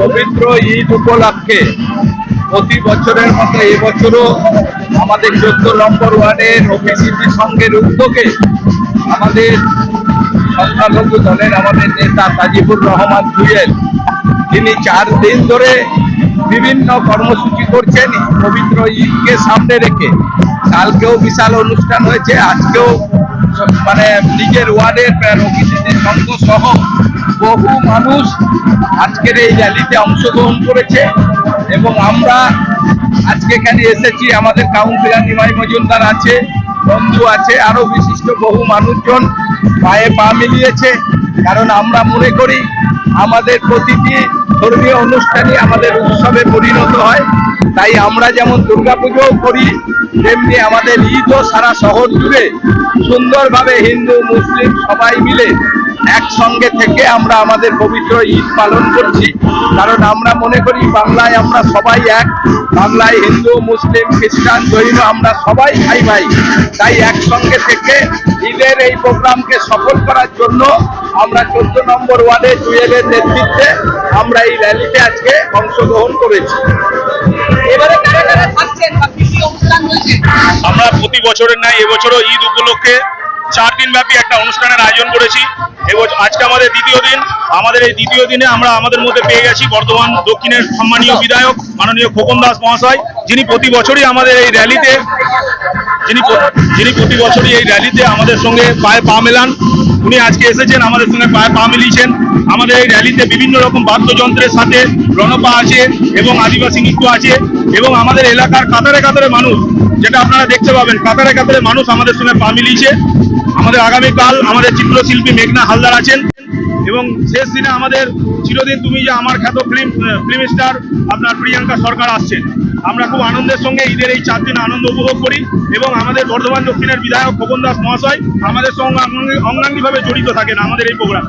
পবিত্র ঈদ উপলক্ষে প্রতি বছরের মতো এবছরও আমাদের চোদ্দ নম্বর ওয়ার্ডের অফিসিপি সংঘের উদ্যোগে আমাদের সংখ্যালঘু দলের আমাদের নেতা তাজিবুর রহমান জুয়েল তিনি চার দিন ধরে বিভিন্ন কর্মসূচি করছেন পবিত্র ঈদকে সামনে রেখে। কালকেও বিশাল অনুষ্ঠান হয়েছে, আজকেও মানে নিজের ওয়ার্ডের অফিসিপি সংঘ সহ বহু মানুষ আজকের এই র্যালিতে অংশগ্রহণ করেছে এবং আমরা আজকে এখানে এসেছি। আমাদের কাউন্সিলর নিমাই মজুমদার আছে, বন্ধু আছে আরও বিশিষ্ট বহু মানুষজন পায়ে পা মিলিয়েছে। কারণ আমরা মনে করি আমাদের প্রতিটি ধর্মীয় অনুষ্ঠানই আমাদের উৎসবে পরিণত হয়। তাই আমরা যেমন দুর্গাপুজোও করি, তেমনি আমাদের ঈদও সারা শহর জুড়ে সুন্দরভাবে হিন্দু, মুসলিম সবাই মিলে একসঙ্গে থেকে আমরা আমাদের পবিত্র ঈদ পালন করছি। কারণ আমরা মনে করি বাংলায় আমরা সবাই এক, বাংলায় হিন্দু, মুসলিম, খ্রিস্টান, জৈন আমরা সবাই ভাই ভাই। তাই একসঙ্গে থেকে ঈদের এই প্রোগ্রামকে সফল করার জন্য আমরা চোদ্দ নম্বর ওয়ার্ডে জুয়েলের নেতৃত্বে আমরা এই র্যালিতে আজকে অংশগ্রহণ করেছি। বছরের ন্যায় এবছরও ঈদ উপলক্ষে চার দিন ব্যাপী একটা অনুষ্ঠানের আয়োজন করেছি। এবছর আজকে আমাদের দ্বিতীয় দিন। আমাদের এই দ্বিতীয় দিনে আমরা আমাদের মধ্যে পেয়ে গেছি বর্ধমান দক্ষিণের সম্মানীয় বিধায়ক মাননীয় খোকন দাস মহাশয় যিনি প্রতি বছরই আমাদের এই র্যালিতে যিনি যিনি প্রতি বছরই এই র্যালিতে আমাদের সঙ্গে পায়ে পা মেলান। উনি আজকে এসেছেন আমাদের সঙ্গে পায়ে পা মিলিয়েছেন। আমাদের এই র্যালিতে বিভিন্ন রকম বাদ্যযন্ত্রের সাথে রণপা আছে এবং আদিবাসী নৃত্য আছে এবং আমাদের এলাকার কাতারে কাতারে মানুষ যেটা আপনারা দেখতে পাবেন, কাতারে কাতারে মানুষ আমাদের সঙ্গে পা মিলিয়েছে। আমাদের আগামীকাল আমাদের চিত্রশিল্পী মেঘনা হালদার আছেন এবং শেষ দিনে আমাদের চিরদিন তুমি যে আমার খ্যাত ফিল্ম ফিল্ম স্টার আপনার প্রিয়াঙ্কা সরকার আসছেন। আমরা খুব আনন্দের সঙ্গে ঈদের এই চার দিন আনন্দ উপভোগ করি এবং আমাদের বর্ধমান দক্ষিণের বিধায়ক খোকন দাস মহাশয় আমাদের সঙ্গে অঙ্গাঙ্গি- অঙ্গাঙ্গিভাবে জড়িত থাকেন আমাদের এই প্রোগ্রাম।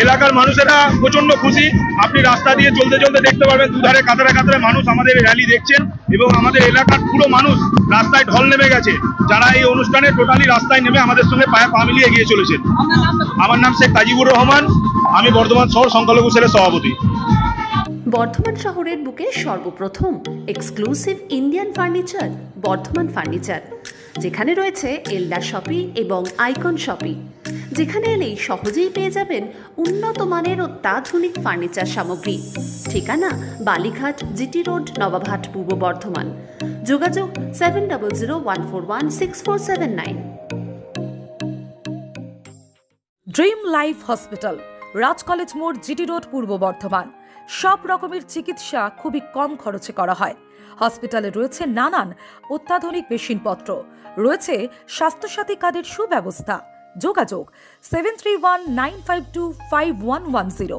এলাকার মানুষেরা প্রচণ্ড খুশি। আপনি রাস্তা দিয়ে চলতে চলতে দেখতে পারবেন, দুধারে কাতারে কাতারে মানুষ আমাদের র্যালি দেখছেন। এবং আমাদের এলাকার পুরো মানুষ রাস্তায় ঢল নেমে গেছে। যারা এই অনুষ্ঠানে টোটালি রাস্তায় নেমে আমাদের সঙ্গে পায়ে পা মিলিয়ে এগিয়ে চলেছেন। আমার নাম শেখ তাজিবুর রহমান, আমি বর্ধমান শহর সংখ্যালঘু সেলের সভাপতি। বর্ধমান শহরের বুকে সর্বপ্রথম exclusive Indian furniture Bardhaman furniture যেখানে রয়েছে এলডা শপি এবং আইকন শপি যেখানে এলেই সহজেই পেয়ে যাবেন উন্নত মানের অত্যাধুনিক ফার্নিচার সামগ্রী। ঠিকানা বালিঘাট, জিটি রোড, নবাবহাট, পূর্ব বর্ধমান। যোগাযোগ seven double zero one four one six four seven nine dream life hospital Raj college মোড় জিটি রোড পূর্ব বর্ধমান। সব রকমের চিকিৎসা খুবই কম খরচে করা হয়। হসপিটালে রয়েছে নানান অত্যাধুনিক মেশিনপত্র। রয়েছে স্বাস্থ্যসাথী কার্ডের সুব্যবস্থা। যোগাযোগ seven three one nine five two five one one zero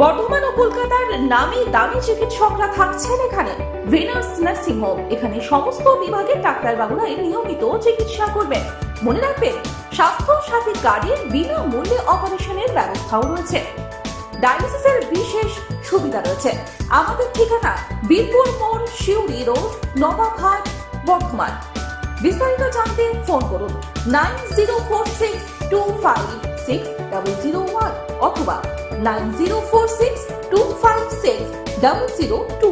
Bardhaman ও কলকাতার নামি দামি চিকিৎসকরা থাকছেন এখানে। ভেনাস নার্সিং হোম, এখানে সমস্ত বিভাগের ডাক্তারবাবুরাই নিয়মিত চিকিৎসা করবেন। মনে রাখবেন স্বাস্থ্য সাথী কার্ডের বিনামূল্যে অপারেশনের ব্যবস্থাও রয়েছে। ডায়ালিসিসের বিশেষ সুবিধা রয়েছে। আমাদের ঠিকানা বীরপুর মোড় শিউরি রোড নবাবহাট বর্ধমান। বিস্তারিত জানতে ফোন করুন nine zero four six two five six double zero one অথবা nine zero four six two five six double zero two.